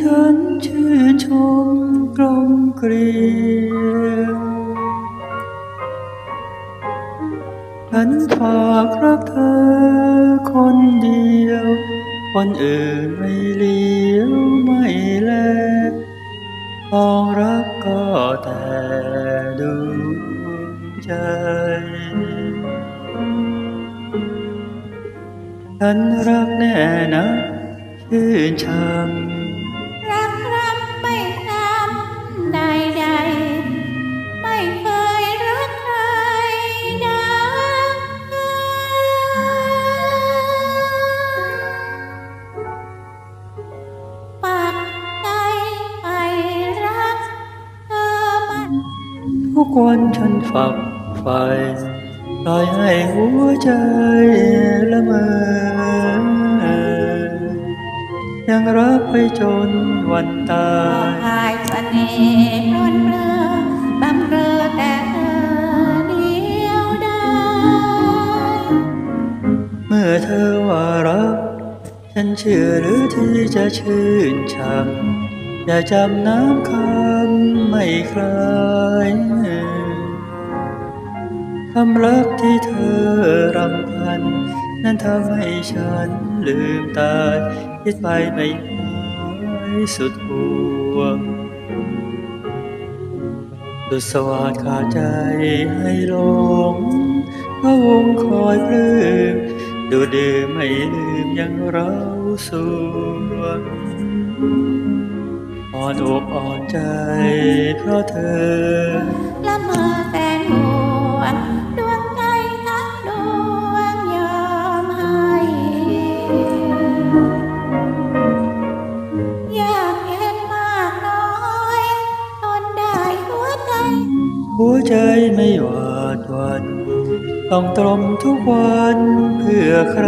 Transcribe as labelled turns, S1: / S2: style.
S1: ฉันชื่อชมกลมเกลียวฉันฝากรักเธอคนเดียว คนอื่นไม่เลี้ยวไม่แลปองรักก็แต่ดวงใจฉันรักแน่นะชื่นชม
S2: ก
S1: วันฉันฝักใฝ่ปล่อยให้หัวใจละเมอยังรักไปจนวันตา
S2: พอยพายเสน่ห์ร้อนเรอบำเรอแต่เธอเดียวดาย
S1: เมื่อเธอว่ารัก ฉันเชื่อหรือที่จะชื่นชมอย่าจำน้ำคำไม่คลาย คำรักที่เธอรำพัน นั้นทำให้ฉันลืมตาคิดไปไม่หายสุดห่วงดุสวัสดขาดใจให้หลงพระวงคอยปลื้มดูดื่มไม่ลืมยังเราสวงอ่อนอกอ่อนใจเพราะเธอ หัวใจไม่หวาดหวันต้องตรมทุกวันเพื่อใคร